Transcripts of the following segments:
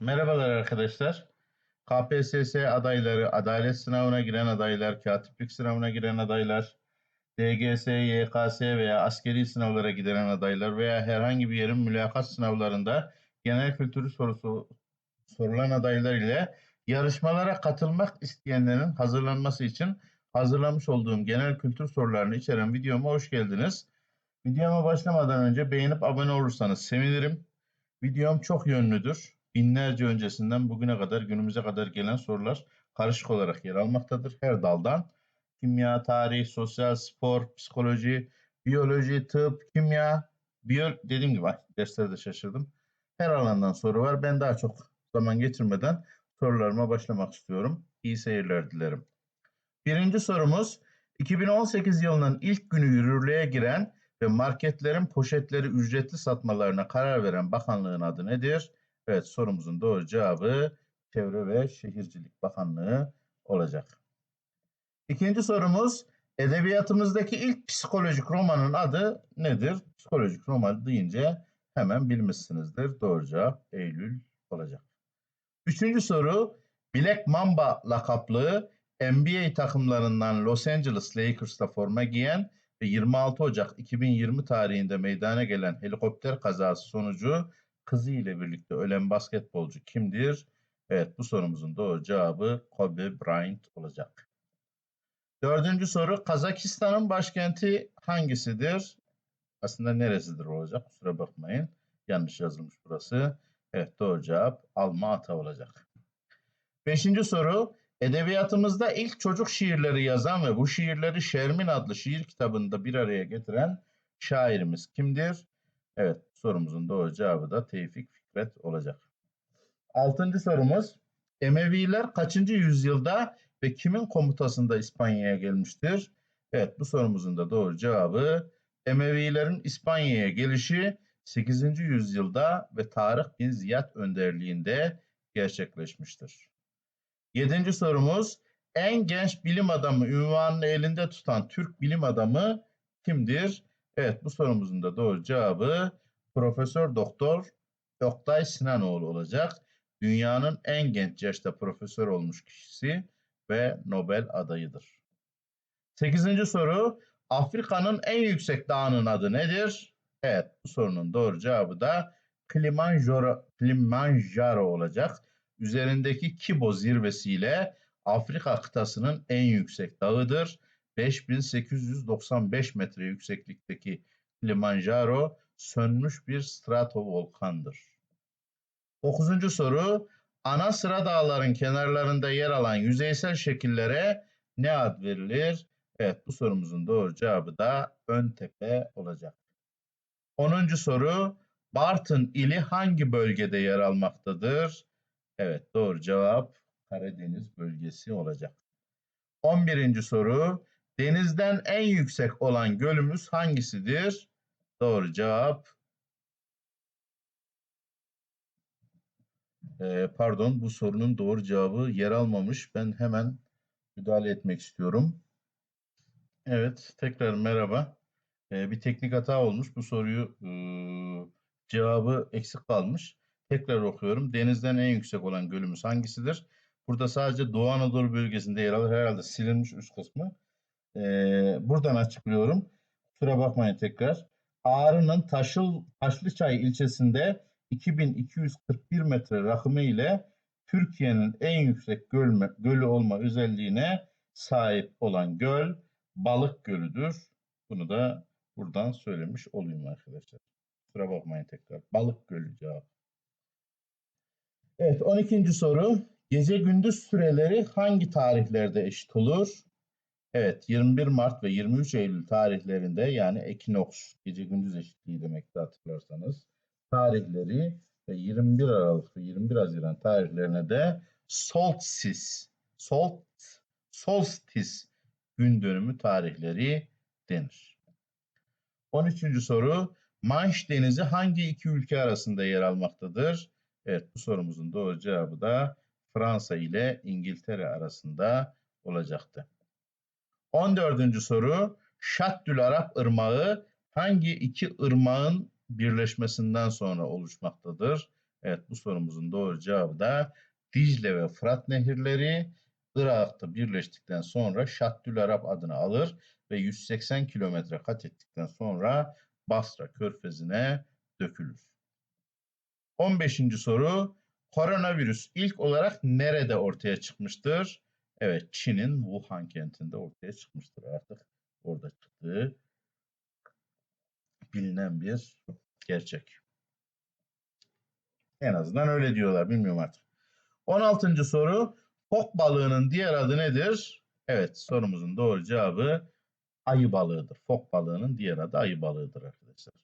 Merhabalar arkadaşlar. KPSS adayları, adalet sınavına giren adaylar, katiplik sınavına giren adaylar, DGS, YKS veya askeri sınavlara giden adaylar veya herhangi bir yerin mülakat sınavlarında genel kültürü sorusu sorulan adaylar ile yarışmalara katılmak isteyenlerin hazırlanması için hazırlamış olduğum genel kültür sorularını içeren videoma hoş geldiniz. Videoma başlamadan önce beğenip abone olursanız sevinirim. Videom çok yönlüdür. Binlerce öncesinden bugüne kadar günümüze kadar gelen sorular karışık olarak yer almaktadır her daldan. Kimya, tarih, sosyal, spor, psikoloji, biyoloji, tıp, kimya, biyo dediğim gibi derslerde şaşırdım. Her alandan soru var. Ben daha çok zaman geçirmeden sorularıma başlamak istiyorum. İyi seyirler dilerim. Birinci sorumuz 2018 yılının ilk günü yürürlüğe giren ve marketlerin poşetleri ücretli satmalarına karar veren bakanlığın adı nedir? Evet sorumuzun doğru cevabı Çevre ve Şehircilik Bakanlığı olacak. İkinci sorumuz edebiyatımızdaki ilk psikolojik romanın adı nedir? Psikolojik roman deyince hemen bilmişsinizdir. Doğru cevap Eylül olacak. Üçüncü soru Black Mamba lakaplı NBA takımlarından Los Angeles Lakers'ta forma giyen ve 26 Ocak 2020 tarihinde meydana gelen helikopter kazası sonucu kızı ile birlikte ölen basketbolcu kimdir? Evet bu sorumuzun doğru cevabı Kobe Bryant olacak. Dördüncü soru Kazakistan'ın başkenti hangisidir? Aslında neresidir olacak kusura bakmayın. Yanlış yazılmış burası. Evet doğru cevap Alma Ata olacak. Beşinci soru Edebiyatımızda ilk çocuk şiirleri yazan ve bu şiirleri Şermin adlı şiir kitabında bir araya getiren şairimiz kimdir? Evet sorumuzun doğru cevabı da Tevfik Fikret olacak. Altıncı sorumuz Emeviler kaçıncı yüzyılda ve kimin komutasında İspanya'ya gelmiştir? Evet bu sorumuzun da doğru cevabı Emevilerin İspanya'ya gelişi 8. yüzyılda ve Tarık bin Ziyad önderliğinde gerçekleşmiştir. Yedinci sorumuz en genç bilim adamı ünvanını elinde tutan Türk bilim adamı kimdir? Evet bu sorumuzun da doğru cevabı Profesör Doktor Oktay Sinanoğlu olacak. Dünyanın en genç yaşta profesör olmuş kişisi ve Nobel adayıdır. Sekizinci soru Afrika'nın en yüksek dağının adı nedir? Evet bu sorunun doğru cevabı da Kilimanjaro, Kilimanjaro olacak. Üzerindeki Kibo zirvesiyle Afrika kıtasının en yüksek dağıdır. 5895 metre yükseklikteki Kilimanjaro sönmüş bir stratovolkandır. Dokuzuncu soru ana sıra dağların kenarlarında yer alan yüzeysel şekillere ne ad verilir? Evet bu sorumuzun doğru cevabı da ön tepe olacak. Onuncu soru Bartın ili hangi bölgede yer almaktadır? Evet doğru cevap Karadeniz bölgesi olacak. 11. soru denizden en yüksek olan gölümüz hangisidir? Doğru cevap ee, pardon bu sorunun doğru cevabı yer almamış. Ben hemen müdahale etmek istiyorum. Evet tekrar merhaba. Ee, bir teknik hata olmuş. Bu soruyu e, cevabı eksik kalmış. Tekrar okuyorum. Denizden en yüksek olan gölümüz hangisidir? Burada sadece Doğu Anadolu bölgesinde yer alır. Herhalde silinmiş üst kısmı. Ee, buradan açıklıyorum. Kusura bakmayın tekrar. Ağrı'nın Taşıl, Taşlıçay ilçesinde 2241 metre rakımı ile Türkiye'nin en yüksek göl, gölü olma özelliğine sahip olan göl Balık Gölü'dür. Bunu da buradan söylemiş olayım arkadaşlar. Kusura bakmayın tekrar. Balık Gölü cevap. Evet 12. soru. Gece gündüz süreleri hangi tarihlerde eşit olur? Evet 21 Mart ve 23 Eylül tarihlerinde yani ekinoks gece gündüz eşitliği demekti hatırlarsanız tarihleri ve 21 Aralık ve 21 Haziran tarihlerine de solstice, solt, solstice gün dönümü tarihleri denir. 13. soru Manş Denizi hangi iki ülke arasında yer almaktadır? Evet bu sorumuzun doğru cevabı da Fransa ile İngiltere arasında olacaktı. 14. soru Şaddül Arap Irmağı hangi iki ırmağın birleşmesinden sonra oluşmaktadır? Evet bu sorumuzun doğru cevabı da Dicle ve Fırat nehirleri Irak'ta birleştikten sonra Şaddül Arap adını alır ve 180 kilometre kat ettikten sonra Basra körfezine dökülür. 15. soru koronavirüs ilk olarak nerede ortaya çıkmıştır? Evet Çin'in Wuhan kentinde ortaya çıkmıştır artık. Orada çıktığı bilinen bir gerçek. En azından öyle diyorlar. Bilmiyorum artık. 16. soru. Fok balığının diğer adı nedir? Evet sorumuzun doğru cevabı ayı balığıdır. Fok balığının diğer adı ayı balığıdır arkadaşlar.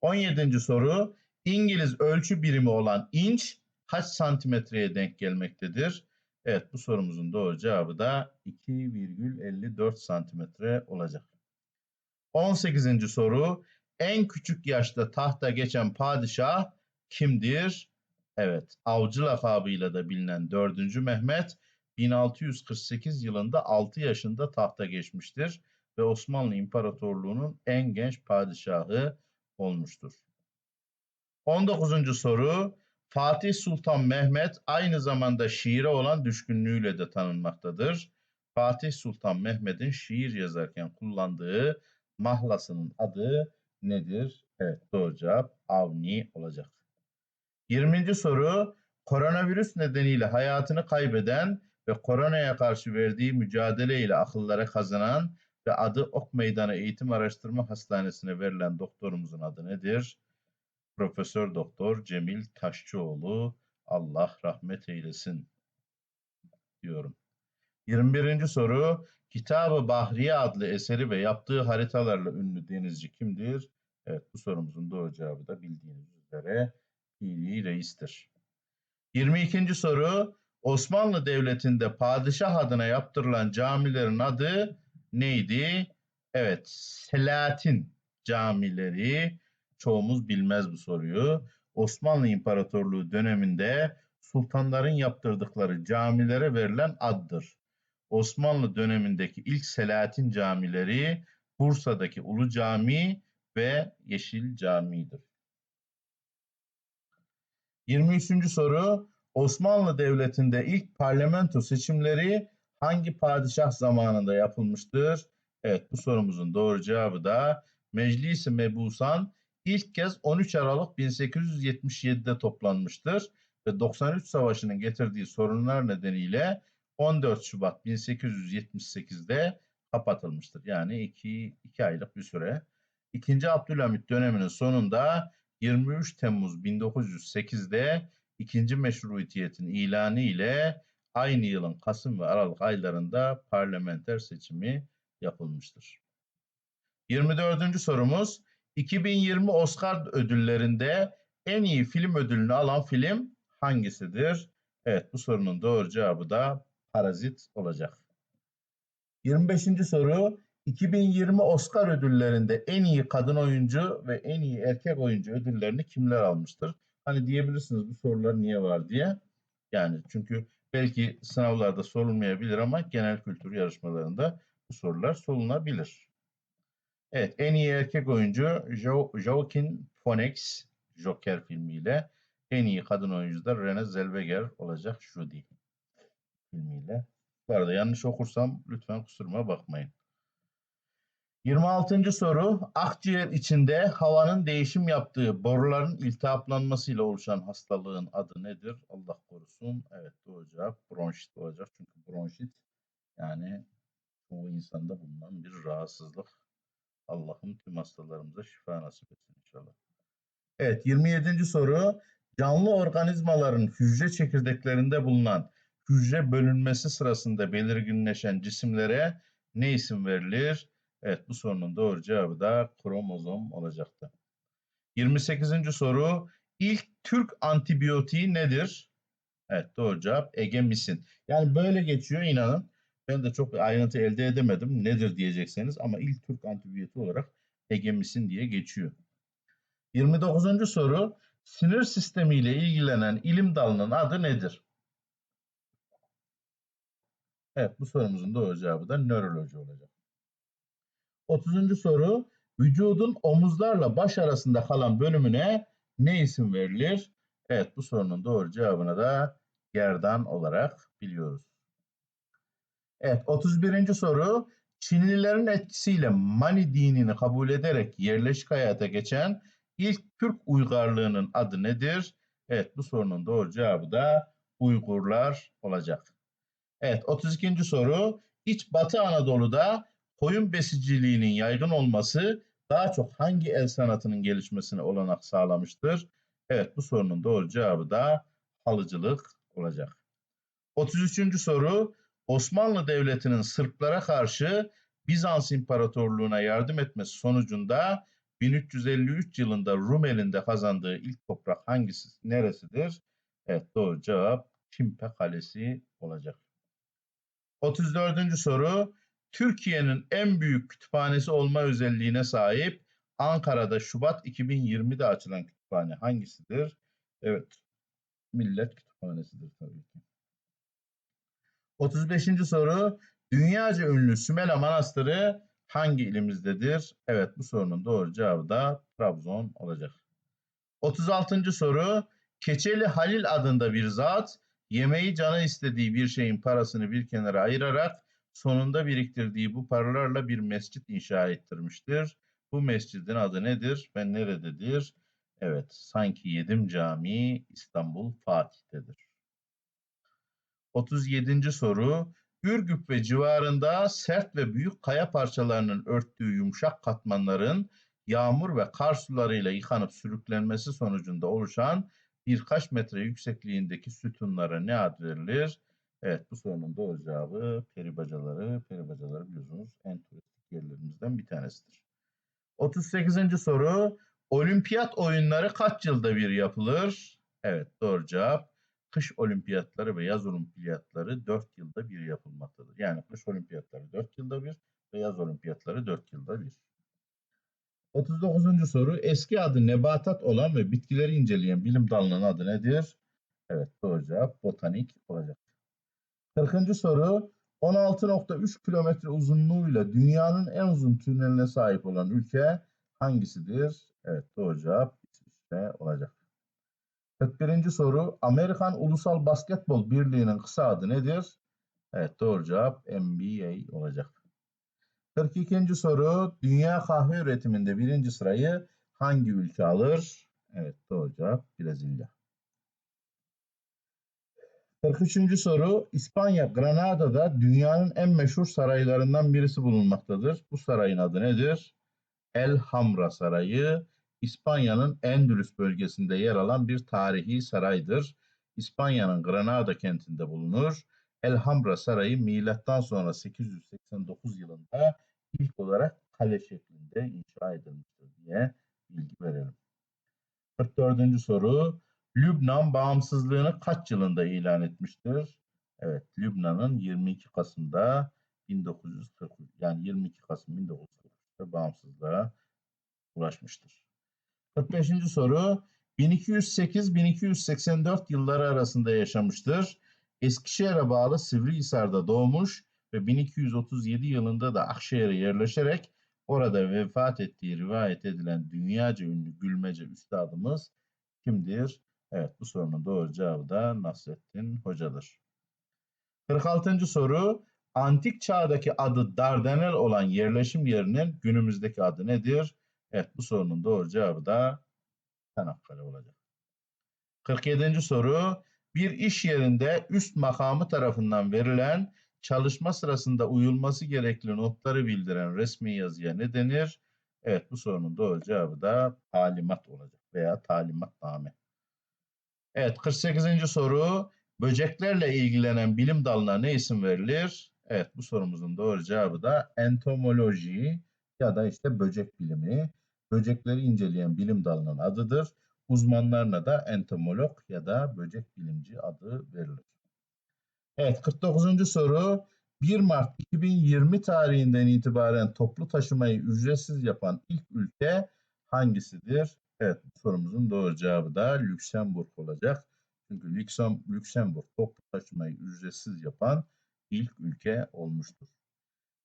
17. soru. İngiliz ölçü birimi olan inç kaç santimetreye denk gelmektedir? Evet bu sorumuzun doğru cevabı da 2,54 santimetre olacak. 18. soru. En küçük yaşta tahta geçen padişah kimdir? Evet, avcı lakabıyla da bilinen 4. Mehmet 1648 yılında 6 yaşında tahta geçmiştir ve Osmanlı İmparatorluğu'nun en genç padişahı olmuştur. 19. soru Fatih Sultan Mehmet aynı zamanda şiire olan düşkünlüğüyle de tanınmaktadır. Fatih Sultan Mehmet'in şiir yazarken kullandığı mahlasının adı nedir? Evet doğru cevap Avni olacak. 20. soru koronavirüs nedeniyle hayatını kaybeden ve koronaya karşı verdiği mücadele ile akıllara kazanan ve adı Ok Meydanı Eğitim Araştırma Hastanesi'ne verilen doktorumuzun adı nedir? Profesör Doktor Cemil Taşçıoğlu Allah rahmet eylesin diyorum. 21. soru Kitabı Bahriye adlı eseri ve yaptığı haritalarla ünlü denizci kimdir? Evet bu sorumuzun doğru cevabı da bildiğiniz üzere Piri Reis'tir. 22. soru Osmanlı Devleti'nde padişah adına yaptırılan camilerin adı neydi? Evet Selatin camileri çoğumuz bilmez bu soruyu. Osmanlı İmparatorluğu döneminde sultanların yaptırdıkları camilere verilen addır. Osmanlı dönemindeki ilk Selahattin camileri Bursa'daki Ulu Cami ve Yeşil Cami'dir. 23. soru Osmanlı Devleti'nde ilk parlamento seçimleri hangi padişah zamanında yapılmıştır? Evet bu sorumuzun doğru cevabı da Meclis-i Mebusan ilk kez 13 Aralık 1877'de toplanmıştır ve 93 Savaşı'nın getirdiği sorunlar nedeniyle 14 Şubat 1878'de kapatılmıştır. Yani 2, 2 aylık bir süre. İkinci Abdülhamit döneminin sonunda 23 Temmuz 1908'de ikinci meşruiyetin ilanı ile aynı yılın Kasım ve Aralık aylarında parlamenter seçimi yapılmıştır. 24. sorumuz 2020 Oscar ödüllerinde en iyi film ödülünü alan film hangisidir? Evet bu sorunun doğru cevabı da Parazit olacak. 25. soru 2020 Oscar ödüllerinde en iyi kadın oyuncu ve en iyi erkek oyuncu ödüllerini kimler almıştır? Hani diyebilirsiniz bu sorular niye var diye. Yani çünkü belki sınavlarda sorulmayabilir ama genel kültür yarışmalarında bu sorular sorulabilir. Evet en iyi erkek oyuncu jo Joaquin Phoenix Joker filmiyle en iyi kadın oyuncu da Renée Zellweger olacak Judy filmiyle. Bu arada yanlış okursam lütfen kusuruma bakmayın. 26. soru akciğer içinde havanın değişim yaptığı boruların iltihaplanmasıyla oluşan hastalığın adı nedir? Allah korusun. Evet doğru cevap bronşit olacak. Çünkü bronşit yani çoğu insanda bulunan bir rahatsızlık. Allah'ım tüm hastalarımıza şifa nasip etsin inşallah. Evet 27. soru canlı organizmaların hücre çekirdeklerinde bulunan hücre bölünmesi sırasında belirginleşen cisimlere ne isim verilir? Evet bu sorunun doğru cevabı da kromozom olacaktı. 28. soru ilk Türk antibiyotiği nedir? Evet doğru cevap egemisin. Yani böyle geçiyor inanın. Ben de çok ayrıntı elde edemedim. Nedir diyecekseniz ama ilk Türk antibiyotiği olarak egemisin diye geçiyor. 29. soru sinir sistemiyle ilgilenen ilim dalının adı nedir? Evet bu sorumuzun doğru cevabı da nöroloji olacak. 30. soru vücudun omuzlarla baş arasında kalan bölümüne ne isim verilir? Evet bu sorunun doğru cevabını da gerdan olarak biliyoruz. Evet 31. soru Çinlilerin etkisiyle Mani dinini kabul ederek yerleşik hayata geçen ilk Türk uygarlığının adı nedir? Evet bu sorunun doğru cevabı da Uygurlar olacak. Evet 32. soru İç Batı Anadolu'da koyun besiciliğinin yaygın olması daha çok hangi el sanatının gelişmesine olanak sağlamıştır? Evet bu sorunun doğru cevabı da halıcılık olacak. 33. soru Osmanlı Devleti'nin Sırplara karşı Bizans İmparatorluğu'na yardım etmesi sonucunda 1353 yılında Rumeli'nde kazandığı ilk toprak hangisi, neresidir? Evet doğru cevap Çimpe Kalesi olacak. 34. soru Türkiye'nin en büyük kütüphanesi olma özelliğine sahip Ankara'da Şubat 2020'de açılan kütüphane hangisidir? Evet, Millet Kütüphanesi'dir tabii ki. 35. soru Dünyaca ünlü Sümela Manastırı hangi ilimizdedir? Evet, bu sorunun doğru cevabı da Trabzon olacak. 36. soru Keçeli Halil adında bir zat yemeği canı istediği bir şeyin parasını bir kenara ayırarak sonunda biriktirdiği bu paralarla bir mescit inşa ettirmiştir. Bu mescidin adı nedir ve nerededir? Evet, sanki Yedim Camii İstanbul Fatih'tedir. 37. soru Ürgüp ve civarında sert ve büyük kaya parçalarının örttüğü yumuşak katmanların yağmur ve kar sularıyla yıkanıp sürüklenmesi sonucunda oluşan birkaç metre yüksekliğindeki sütunlara ne ad verilir? Evet bu sorunun doğru cevabı peribacaları. Peribacaları biliyorsunuz en turistik yerlerimizden bir tanesidir. 38. soru olimpiyat oyunları kaç yılda bir yapılır? Evet doğru cevap kış olimpiyatları ve yaz olimpiyatları 4 yılda bir yapılmaktadır. Yani kış olimpiyatları 4 yılda bir ve yaz olimpiyatları 4 yılda bir. 39. soru eski adı nebatat olan ve bitkileri inceleyen bilim dalının adı nedir? Evet doğru cevap botanik olacak. 40. soru 16.3 kilometre uzunluğuyla dünyanın en uzun tüneline sahip olan ülke hangisidir? Evet doğru cevap İsviçre olacak. 41. soru Amerikan Ulusal Basketbol Birliği'nin kısa adı nedir? Evet doğru cevap NBA olacak. 42. soru Dünya kahve üretiminde birinci sırayı hangi ülke alır? Evet doğru cevap Brezilya. 43. soru İspanya Granada'da dünyanın en meşhur saraylarından birisi bulunmaktadır. Bu sarayın adı nedir? El Hamra Sarayı İspanya'nın Endülüs bölgesinde yer alan bir tarihi saraydır. İspanya'nın Granada kentinde bulunur. Elhamra Sarayı milattan sonra 889 yılında ilk olarak kale şeklinde inşa edilmiştir diye bilgi verelim. 44. soru Lübnan bağımsızlığını kaç yılında ilan etmiştir? Evet, Lübnan'ın 22 Kasım'da 1940 yani 22 Kasım 1943'te bağımsızlığa ulaşmıştır. 45. soru 1208-1284 yılları arasında yaşamıştır. Eskişehir'e bağlı Sivrihisar'da doğmuş ve 1237 yılında da Akşehir'e yerleşerek orada vefat ettiği rivayet edilen dünyaca ünlü gülmece üstadımız kimdir? Evet bu sorunun doğru cevabı da Nasrettin Hoca'dır. 46. soru Antik çağdaki adı Dardanel olan yerleşim yerinin günümüzdeki adı nedir? Evet bu sorunun doğru cevabı da Çanakkale olacak. 47. soru bir iş yerinde üst makamı tarafından verilen çalışma sırasında uyulması gerekli notları bildiren resmi yazıya ne denir? Evet bu sorunun doğru cevabı da talimat olacak veya talimatname. Evet 48. soru böceklerle ilgilenen bilim dalına ne isim verilir? Evet bu sorumuzun doğru cevabı da entomoloji ya da işte böcek bilimi böcekleri inceleyen bilim dalının adıdır. Uzmanlarına da entomolog ya da böcek bilimci adı verilir. Evet 49. soru 1 Mart 2020 tarihinden itibaren toplu taşımayı ücretsiz yapan ilk ülke hangisidir? Evet bu sorumuzun doğru cevabı da Lüksemburg olacak. Çünkü Lüksemburg toplu taşımayı ücretsiz yapan ilk ülke olmuştur.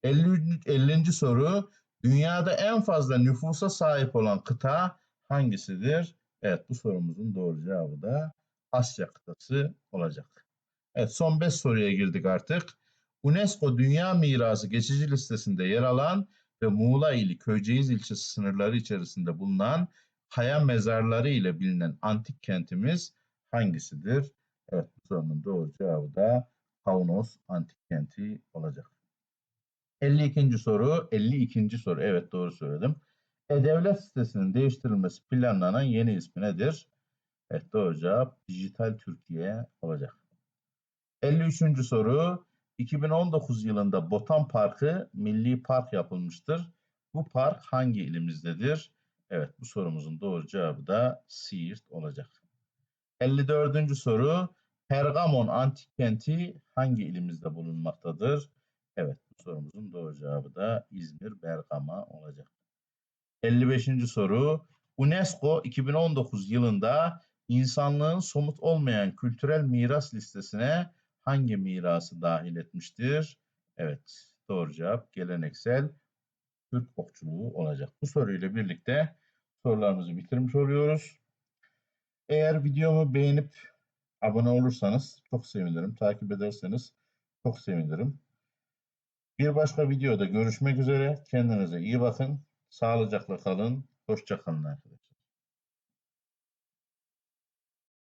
50. 50. soru Dünyada en fazla nüfusa sahip olan kıta hangisidir? Evet bu sorumuzun doğru cevabı da Asya kıtası olacak. Evet son 5 soruya girdik artık. UNESCO Dünya Mirası geçici listesinde yer alan ve Muğla ili Köyceğiz ilçesi sınırları içerisinde bulunan kaya mezarları ile bilinen antik kentimiz hangisidir? Evet bu sorunun doğru cevabı da Kaunos antik kenti olacak. 52. soru, 52. soru. Evet doğru söyledim. E-Devlet sitesinin değiştirilmesi planlanan yeni ismi nedir? Evet doğru cevap Dijital Türkiye olacak. 53. soru. 2019 yılında Botan Parkı Milli Park yapılmıştır. Bu park hangi ilimizdedir? Evet bu sorumuzun doğru cevabı da Siirt olacak. 54. soru. Pergamon antik kenti hangi ilimizde bulunmaktadır? Evet sorumuzun doğru cevabı da İzmir Bergama olacak. 55. soru. UNESCO 2019 yılında insanlığın somut olmayan kültürel miras listesine hangi mirası dahil etmiştir? Evet, doğru cevap geleneksel Türk okçuluğu olacak. Bu soruyla birlikte sorularımızı bitirmiş oluyoruz. Eğer videomu beğenip abone olursanız çok sevinirim. Takip ederseniz çok sevinirim. Bir başka videoda görüşmek üzere. Kendinize iyi bakın. Sağlıcakla kalın. Hoşça kalın arkadaşlar.